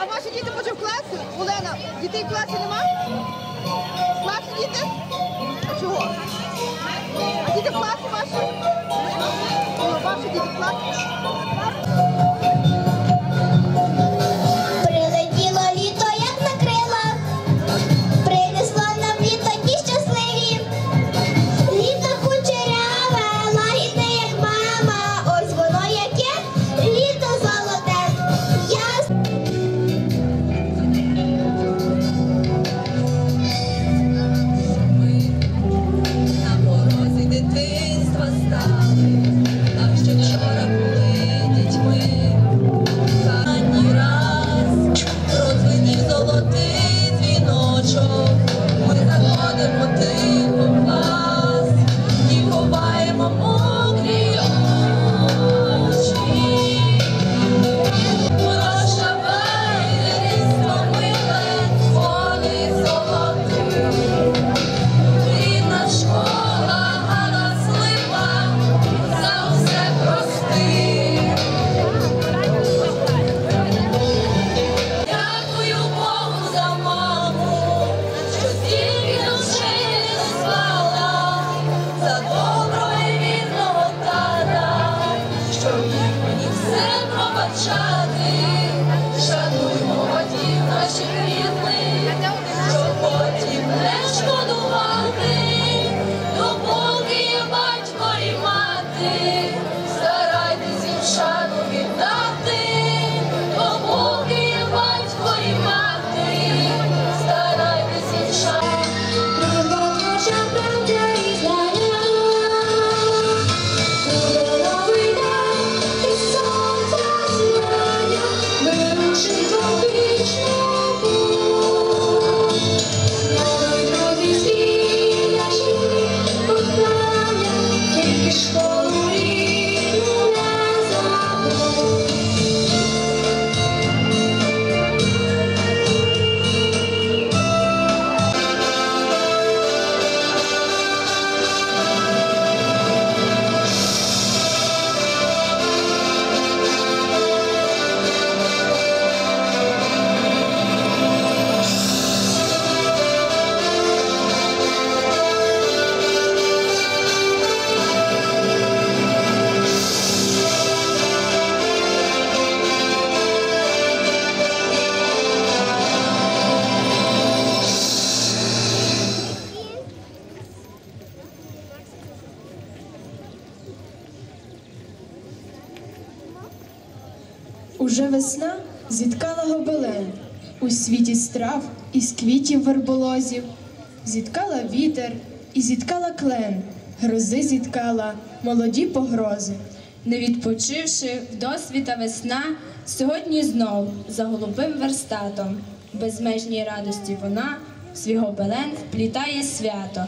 а ваші діти може в класі? Олена, дітей в класі нема? В класі діти? А чого? А діти в класі ваші? О, ваші діти в класі? Уже весна зіткала гобелен у світі страв із квітів верболозів, зіткала вітер і зіткала клен, грози зіткала, молоді погрози. Не відпочивши в досвіта весна, сьогодні знов за голубим верстатом, безмежній радості вона в свій гобелен вплітає свято.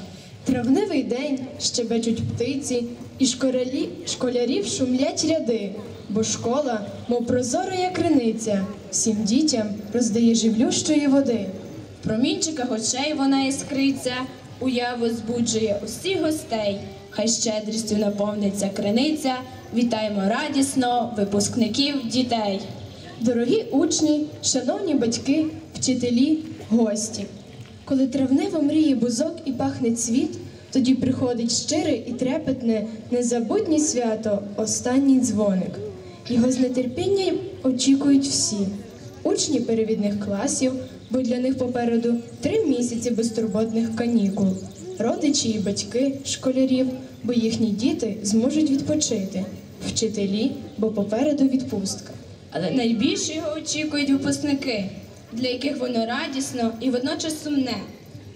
Травневий день щебечуть птиці, і школярі, школярів шумлять ряди, бо школа, мов прозора як криниця, всім дітям роздає живлющої води. В промінчиках очей вона іскриться, уяву збуджує усіх гостей. Хай щедрістю наповниться криниця. Вітаємо радісно випускників дітей. Дорогі учні, шановні батьки, вчителі, гості. Коли травнево мріє бузок і пахне цвіт, тоді приходить щире і трепетне, незабутнє свято, останній дзвоник. Його з нетерпінням очікують всі учні перевідних класів, бо для них попереду три місяці безтурботних канікул, родичі і батьки школярів, бо їхні діти зможуть відпочити, вчителі, бо попереду відпустка. Але найбільше його очікують випускники, для яких воно радісно і водночас сумне.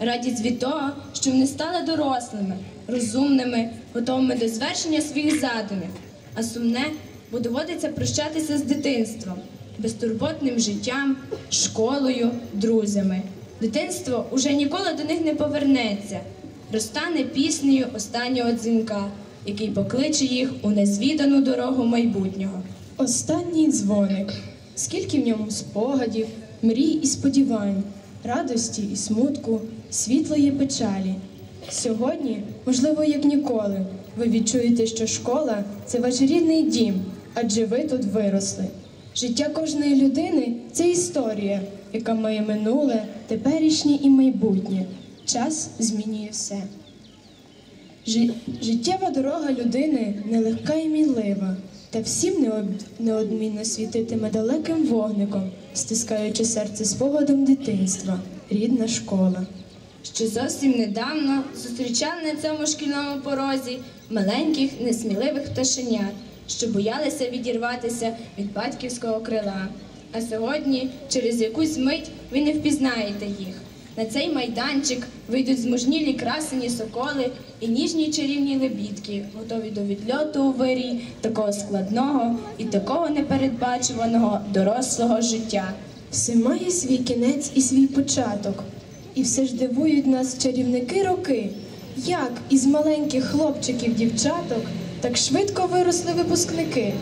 Радість від того, що вони стали дорослими, розумними, готовими до звершення своїх задумів. А сумне, бо доводиться прощатися з дитинством, безтурботним життям, школою, друзями. Дитинство уже ніколи до них не повернеться, розтане піснею останнього дзвінка, який покличе їх у незвідану дорогу майбутнього. Останній дзвоник. Скільки в ньому спогадів, мрій і сподівань, радості і смутку, світлої печалі. Сьогодні, можливо, як ніколи, ви відчуєте, що школа це ваш рідний дім, адже ви тут виросли. Життя кожної людини це історія, яка має минуле, теперішнє і майбутнє. Час змінює все. Життєва дорога людини нелегка і мінлива, та всім неодмінно світитиме далеким вогником, стискаючи серце спогадом дитинства, рідна школа. що зовсім недавно зустрічали на цьому шкільному порозі маленьких несміливих пташенят, що боялися відірватися від батьківського крила. А сьогодні, через якусь мить, ви не впізнаєте їх. На цей майданчик вийдуть змужнілі красені соколи і ніжні чарівні лебідки, готові до відльоту у вирій такого складного і такого непередбачуваного дорослого життя. Все має свій кінець і свій початок. І все ж дивують нас чарівники роки, як із маленьких хлопчиків дівчаток так швидко виросли випускники.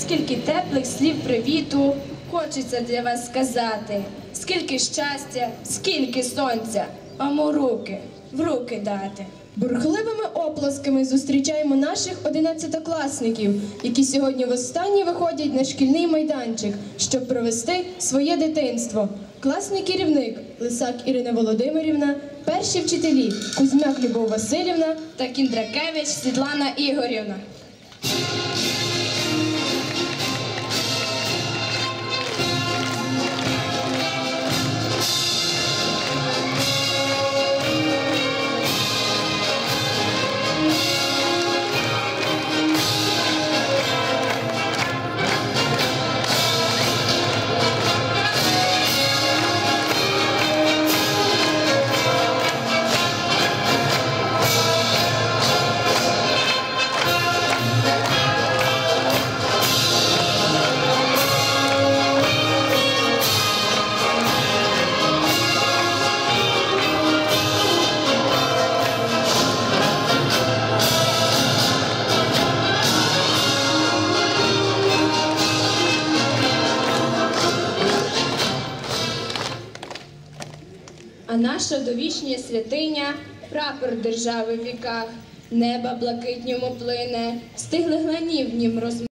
Скільки теплих слів привіту хочеться для вас сказати, скільки щастя, скільки сонця, вам руки, в руки дати. Бурхливими оплесками зустрічаємо наших одинадцятокласників, які сьогодні востаннє виходять на шкільний майданчик, щоб провести своє дитинство. Класний керівник Лисак Ірина Володимирівна, перші вчителі Кузьмяк Любов Васильівна Та Кіндракевич Світлана Ігорівна. А наша довічня святиня прапор держави в віках, неба блакитньому плине, стигли гланів нім розм...